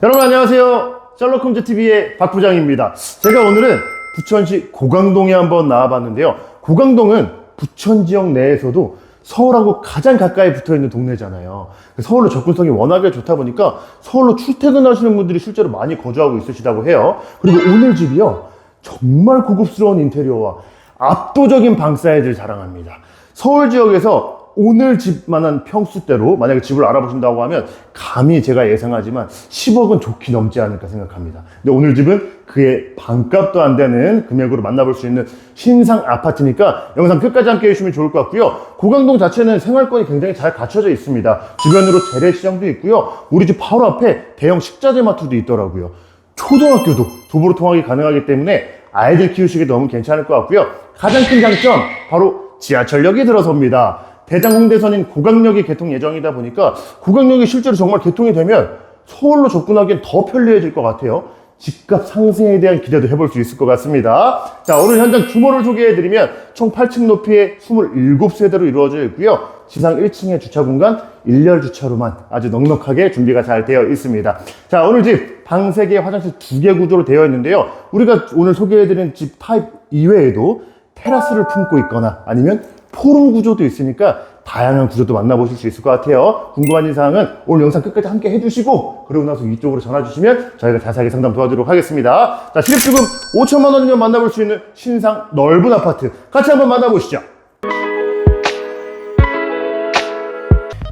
여러분 안녕하세요. 셜록홈즈 TV의 박 부장입니다. 제가 오늘은 부천시 고강동에 한번 나와봤는데요. 고강동은 부천 지역 내에서도 서울하고 가장 가까이 붙어 있는 동네잖아요. 서울로 접근성이 워낙에 좋다 보니까 서울로 출퇴근하시는 분들이 실제로 많이 거주하고 있으시다고 해요. 그리고 오늘 집이요. 정말 고급스러운 인테리어와 압도적인 방 사이즈를 자랑합니다. 서울 지역에서 오늘 집만한 평수대로 만약에 집을 알아보신다고 하면 감히 제가 예상하지만 10억은 좋게 넘지 않을까 생각합니다. 근데 오늘 집은 그의 반값도 안 되는 금액으로 만나볼 수 있는 신상 아파트니까 영상 끝까지 함께 해주시면 좋을 것 같고요. 고강동 자체는 생활권이 굉장히 잘 갖춰져 있습니다. 주변으로 재래시장도 있고요. 우리 집 바로 앞에 대형 식자재 마트도 있더라고요. 초등학교도 도보로 통하기 가능하기 때문에 아이들 키우시기 너무 괜찮을 것 같고요. 가장 큰 장점 바로 지하철역이 들어섭니다. 대장 홍대선인 고강역이 개통 예정이다 보니까 고강역이 실제로 정말 개통이 되면 서울로 접근하기엔 더 편리해질 것 같아요. 집값 상승에 대한 기대도 해볼 수 있을 것 같습니다. 자, 오늘 현장 규모를 소개해드리면 총 8층 높이의 27세대로 이루어져 있고요. 지상 1층의 주차 공간 1열 주차로만 아주 넉넉하게 준비가 잘 되어 있습니다. 자, 오늘 집 방 3개, 화장실 2개 구조로 되어 있는데요. 우리가 오늘 소개해드린 집 타입 이외에도 테라스를 품고 있거나 아니면 포룸 구조도 있으니까 다양한 구조도 만나보실 수 있을 것 같아요. 궁금한 사항은 오늘 영상 끝까지 함께 해주시고 그러고 나서 이쪽으로 전화 주시면 저희가 자세하게 상담 도와드리도록 하겠습니다. 자, 실입주금 5천만 원이면 만나볼 수 있는 신상 넓은 아파트 같이 한번 만나보시죠.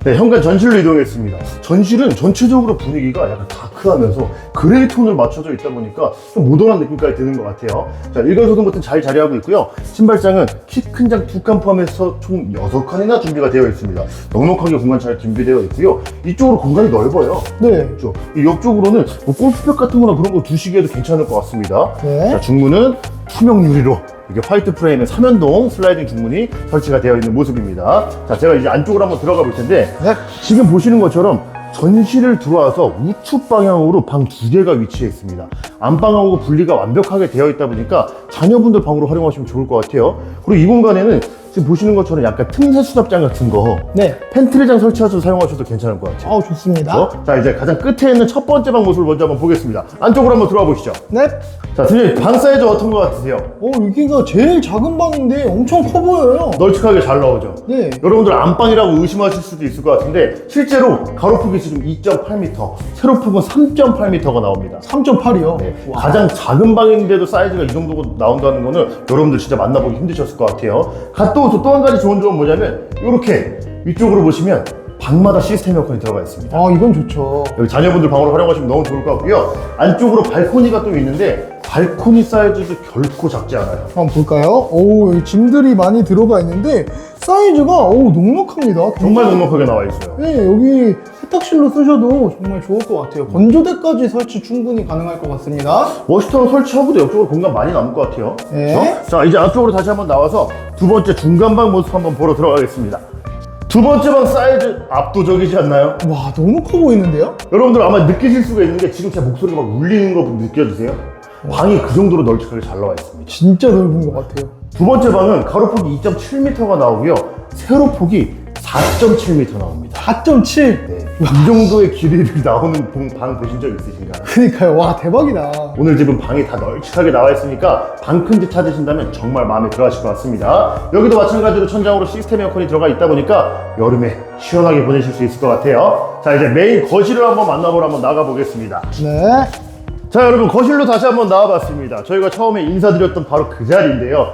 네, 현관 전실로 이동했습니다. 전실은 전체적으로 분위기가 약간 다크하면서 그레이 톤을 맞춰져 있다 보니까 좀 모던한 느낌까지 드는 것 같아요. 자, 일괄소등 버튼 잘 자리하고 있고요. 신발장은 키 큰 장 두 칸 포함해서 총 6칸이나 준비가 되어 있습니다. 넉넉하게 공간 잘 준비되어 있고요. 이쪽으로 공간이 넓어요. 네. 그렇죠. 이 옆쪽으로는 뭐 골프백 같은 거나 그런 거 두시기에도 괜찮을 것 같습니다. 네. 자, 중문은 투명 유리로 이게 화이트 프레임의 삼연동 슬라이딩 중문이 설치가 되어 있는 모습입니다. 자, 제가 이제 안쪽으로 한번 들어가 볼 텐데 네. 지금 보시는 것처럼 전실을 들어와서 우측 방향으로 방 두 개가 위치해 있습니다. 안방하고 분리가 완벽하게 되어 있다 보니까 자녀분들 방으로 활용하시면 좋을 것 같아요. 그리고 이 공간에는 지금 보시는 것처럼 약간 틈새 수납장 같은 거 네. 팬트리장 설치해서 사용하셔도 괜찮을 것 같아요. 아우, 좋습니다. 어? 자 이제 가장 끝에 있는 첫 번째 방 모습을 먼저 한번 보겠습니다. 안쪽으로 한번 들어와 보시죠. 네. 자, 선생님 방 사이즈 어떤 것 같으세요? 오, 여기가 제일 작은 방인데 엄청 커 보여요. 널찍하게 잘 나오죠? 네. 여러분들 안방이라고 의심하실 수도 있을 것 같은데 실제로 가로폭이 지금 2.8m, 세로폭은 3.8m가 나옵니다. 3.8이요. 네, 가장 작은 방인데도 사이즈가 이 정도 나온다는 거는 여러분들 진짜 만나보기 힘드셨을 것 같아요. 또또한 가지 좋은 점은 뭐냐면 이렇게 위쪽으로 보시면 방마다 시스템 에어컨이 들어가 있습니다. 아, 이건 좋죠. 여기 자녀분들 방으로 활용하시면 너무 좋을 것 같고요. 안쪽으로 발코니가 또 있는데 발코니 사이즈도 결코 작지 않아요. 한번 볼까요? 오, 여기 짐들이 많이 들어가 있는데 사이즈가 오, 넉넉합니다. 정말 넉넉하게 나와 있어요. 네, 여기 세탁실로 쓰셔도 정말 좋을 것 같아요. 건조대까지 설치 충분히 가능할 것 같습니다. 워시터로 설치하고도 옆쪽으로 공간 많이 남을 것 같아요. 네. 그렇죠? 자, 이제 앞쪽으로 다시 한번 나와서 두 번째 중간방 모습 한번 보러 들어가겠습니다. 두 번째 방 사이즈 압도적이지 않나요? 와, 너무 커 보이는데요? 여러분들 아마 느끼실 수가 있는 게 지금 제 목소리가 막 울리는 거 느껴지세요? 방이 그 정도로 널찍하게 잘 나와 있습니다. 진짜 넓은 것 같아요. 두 번째 방은 가로폭이 2.7m가 나오고요. 세로폭이 4.7m 나옵니다. 4.7. 네. 이 정도의 길이를 나오는 방- 방 보신 적 있으신가요? 그니까요. 와, 대박이다. 오늘 집은 방이 다 널찍하게 나와 있으니까 방 큰 집 찾으신다면 정말 마음에 들어 하실 것 같습니다. 여기도 마찬가지로 천장으로 시스템 에어컨이 들어가 있다 보니까 여름에 시원하게 보내실 수 있을 것 같아요. 자, 이제 메인 거실을 한번 만나보러 한번 나가보겠습니다. 네. 자, 여러분 거실로 다시 한번 나와봤습니다. 저희가 처음에 인사드렸던 바로 그 자리인데요.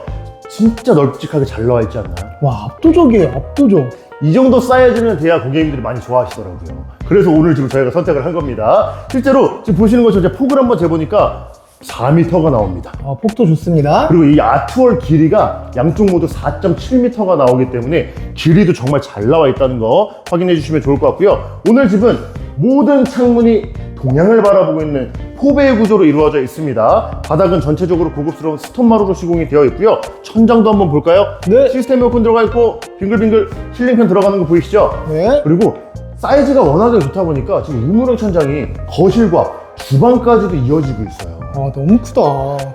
진짜 널찍하게 잘 나와 있지 않나요? 와, 압도적이에요. 압도적. 이 정도 사이즈는 돼야 고객님들이 많이 좋아하시더라고요. 그래서 오늘 지금 저희가 선택을 한 겁니다. 실제로 지금 보시는 것처럼 제가 폭을 한번 재보니까 4m가 나옵니다. 아, 폭도 좋습니다. 그리고 이 아트월 길이가 양쪽 모두 4.7m가 나오기 때문에 길이도 정말 잘 나와 있다는 거 확인해 주시면 좋을 것 같고요. 오늘 집은 모든 창문이 동향을 바라보고 있는 포베이 구조로 이루어져 있습니다. 바닥은 전체적으로 고급스러운 스톤마루로 시공이 되어 있고요. 천장도 한번 볼까요? 네. 시스템 에어컨 들어가 있고 빙글빙글 실링팬 들어가는 거 보이시죠? 네. 그리고 사이즈가 워낙에 좋다 보니까 지금 우물형 천장이 거실과 주방까지도 이어지고 있어요. 아, 너무 크다.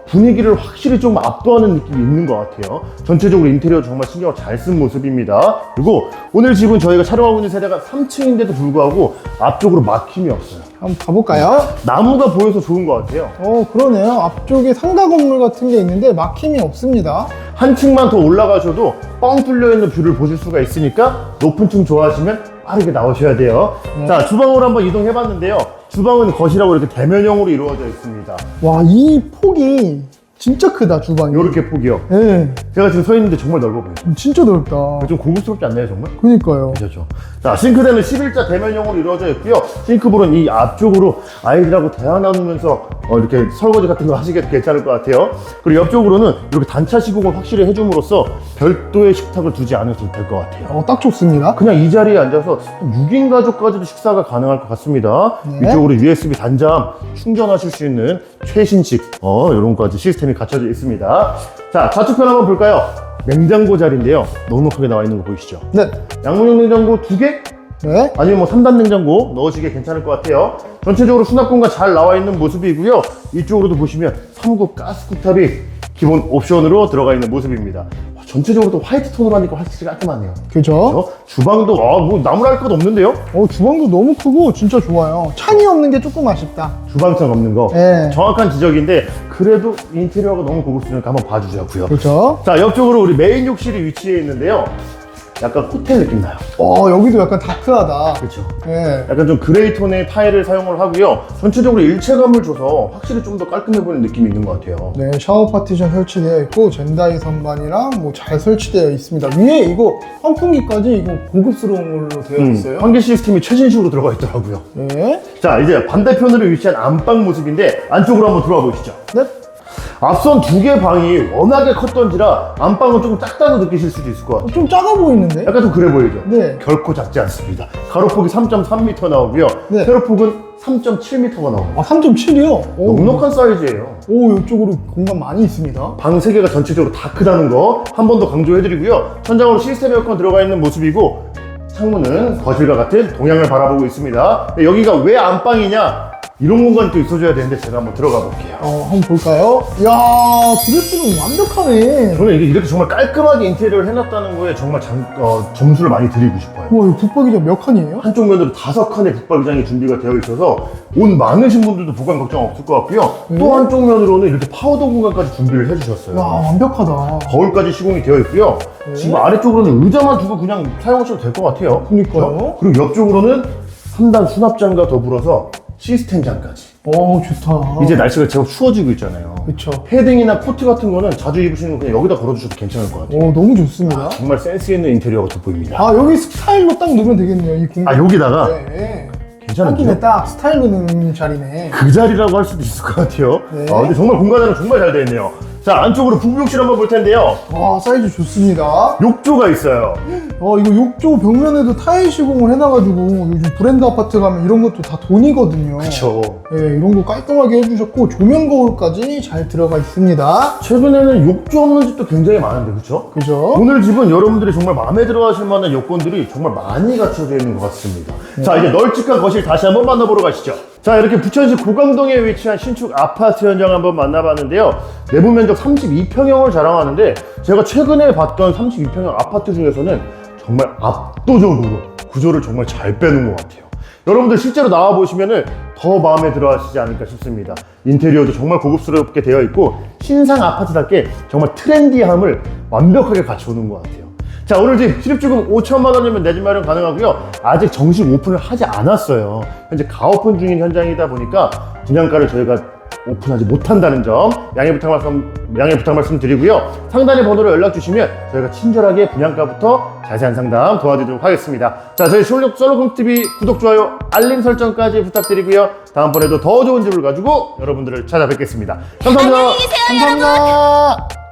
분위기를 확실히 좀 압도하는 느낌이 있는 것 같아요. 전체적으로 인테리어 정말 신경을 잘 쓴 모습입니다. 그리고 오늘 집은 저희가 촬영하고 있는 세대가 3층인데도 불구하고 앞쪽으로 막힘이 없어요. 한번 가볼까요? 나무가 보여서 좋은 것 같아요. 어, 그러네요. 앞쪽에 상가 건물 같은 게 있는데 막힘이 없습니다. 한 층만 더 올라가셔도 뻥 뚫려 있는 뷰를 보실 수가 있으니까 높은 층 좋아하시면 빠르게 나오셔야 돼요. 자, 주방으로 한번 이동해 봤는데요. 주방은 거실하고 이렇게 대면형으로 이루어져 있습니다. 와, 이 폭이 진짜 크다, 주방이. 이렇게 폭이요. 네, 제가 지금 서 있는데 정말 넓어 보여요. 진짜 넓다. 좀 고급스럽지 않나요, 정말? 그니까요. 그렇죠. 자, 싱크대는 11자 대면형으로 이루어져 있고요. 싱크볼은 이 앞쪽으로 아이들하고 대화 나누면서 어, 이렇게 설거지 같은 거 하시기도 괜찮을 것 같아요. 그리고 옆쪽으로는 이렇게 단차 시공을 확실히 해줌으로써 별도의 식탁을 두지 않으셔도 될 것 같아요. 어, 딱 좋습니다. 그냥 이 자리에 앉아서 6인 가족까지도 식사가 가능할 것 같습니다. 네. 위쪽으로 USB 단자함 충전하실 수 있는 최신식 어, 이런 것까지 시스템이 갖춰져 있습니다. 자, 좌측편 한번 볼까요? 냉장고 자리인데요. 넉넉하게 나와 있는 거 보이시죠? 네. 양문형 냉장고 두 개? 네. 아니면 뭐 3단 냉장고 넣으시기 괜찮을 것 같아요. 전체적으로 수납 공간 잘 나와 있는 모습이고요. 이쪽으로도 보시면 3구 가스쿠탑이 기본 옵션으로 들어가 있는 모습입니다. 와, 전체적으로 또 화이트 톤으로 하니까 확실히 깔끔하네요. 그죠? 어? 주방도 아, 뭐 나무랄 것 없는데요? 어, 주방도 너무 크고 진짜 좋아요. 찬이 없는 게 조금 아쉽다. 주방창 없는 거. 네. 정확한 지적인데 그래도 인테리어가 너무 고급스러우니까 한번 봐주자고요. 그렇죠? 자 옆쪽으로 우리 메인 욕실이 위치해 있는데요. 약간 호텔 느낌 나요. 어, 여기도 약간 다크하다. 그렇죠. 네. 약간 좀 그레이 톤의 타일을 사용을 하고요. 전체적으로 일체감을 줘서 확실히 좀 더 깔끔해 보이는 느낌이 있는 것 같아요. 네, 샤워 파티션 설치되어 있고 젠다이 선반이랑 뭐 잘 설치되어 있습니다. 위에 이거 환풍기까지 이거 고급스러운 걸로 되어 음, 있어요. 환기 시스템이 최신식으로 들어가 있더라고요. 네. 자, 이제 반대편으로 위치한 안방 모습인데 안쪽으로 한번 들어와 보시죠. 네. 앞선 두 개 방이 워낙에 컸던지라 안방은 조금 작다고 느끼실 수도 있을 것 같아요. 어, 좀 작아 보이는데? 약간 좀 그래 보이죠? 네. 결코 작지 않습니다. 가로폭이 3.3m 나오고요. 네. 세로폭은 3.7m가 나옵니다. 아, 3.7이요? 오, 넉넉한 사이즈예요. 오, 이쪽으로 공간 많이 있습니다. 방 세 개가 전체적으로 다 크다는 거 한 번 더 강조해드리고요. 천장으로 시스템 에어컨 들어가 있는 모습이고 창문은 거실과 같은 동향을 바라보고 있습니다. 근데 여기가 왜 안방이냐? 이런 공간이 또 있어줘야 되는데 제가 한번 들어가 볼게요. 어, 한번 볼까요? 이야, 드레스룸 완벽하네. 저는 이게 이렇게 정말 깔끔하게 인테리어를 해놨다는 거에 정말 장- 어, 점수를 많이 드리고 싶어요. 와, 이거 붙박이장 몇 칸이에요? 한쪽 면으로 다섯 칸의 붙박이장이 준비가 되어 있어서 옷 많으신 분들도 보관 걱정 없을 것 같고요. 또 한쪽 면으로는 이렇게 파우더 공간까지 준비를 해주셨어요. 야, 완벽하다. 거울까지 시공이 되어 있고요. 네. 지금 아래쪽으로는 의자만 두고 그냥 사용하셔도 될 것 같아요. 그니까요. 그리고 옆쪽으로는 3단 수납장과 더불어서 시스템장까지. 어, 좋다. 이제 날씨가 제법 추워지고 있잖아요. 그쵸. 패딩이나 코트 같은 거는 자주 입으시는 거 그냥 여기다 걸어주셔도 괜찮을 것 같아요. 오, 너무 좋습니다. 정말 센스 있는 인테리어가 돋보입니다. 아, 여기 스타일로 딱 넣으면 되겠네요, 이 공간. 아, 여기다가 네. 괜찮은데요? 딱 스타일로 넣는 자리네. 그 자리라고 할 수도 있을 것 같아요. 네. 아, 근데 정말 공간은 정말 잘 되어 있네요. 자, 안쪽으로 부부욕실 한번 볼 텐데요. 와, 사이즈 좋습니다. 욕조가 있어요. 어, 이거 욕조 벽면에도 타일 시공을 해놔가지고 요즘 브랜드 아파트 가면 이런 것도 다 돈이거든요. 그쵸. 네, 이런 거 깔끔하게 해주셨고 조명 거울까지 잘 들어가 있습니다. 최근에는 욕조 없는 집도 굉장히 많은데, 그쵸? 그죠? 오늘 집은 여러분들이 정말 마음에 들어 하실 만한 요건들이 정말 많이 갖춰져 있는 것 같습니다. 자, 이제 널찍한 거실 다시 한번 만나보러 가시죠. 자, 이렇게 부천시 고강동에 위치한 신축 아파트 현장 한번 만나봤는데요. 내부 면적 32평형을 자랑하는데 제가 최근에 봤던 32평형 아파트 중에서는 정말 압도적으로 구조를 정말 잘 빼놓은 것 같아요. 여러분들 실제로 나와 보시면은 더 마음에 들어 하시지 않을까 싶습니다. 인테리어도 정말 고급스럽게 되어 있고 신상 아파트답게 정말 트렌디함을 완벽하게 갖춰놓은 것 같아요. 자 오늘 집 실입주금 5천만 원이면 내 집 마련 가능하고요. 아직 정식 오픈을 하지 않았어요. 현재 가오픈 중인 현장이다 보니까 분양가를 저희가 오픈하지 못한다는 점 양해 부탁 말씀 양해 부탁 말씀 드리고요. 상단의 번호로 연락 주시면 저희가 친절하게 분양가부터 자세한 상담 도와드리도록 하겠습니다. 자 저희 솔록 솔로금 TV 구독 좋아요 알림 설정까지 부탁드리고요. 다음번에도 더 좋은 집을 가지고 여러분들을 찾아뵙겠습니다. 감사합니다. 안녕히 계세요, 여러분. 감사합니다.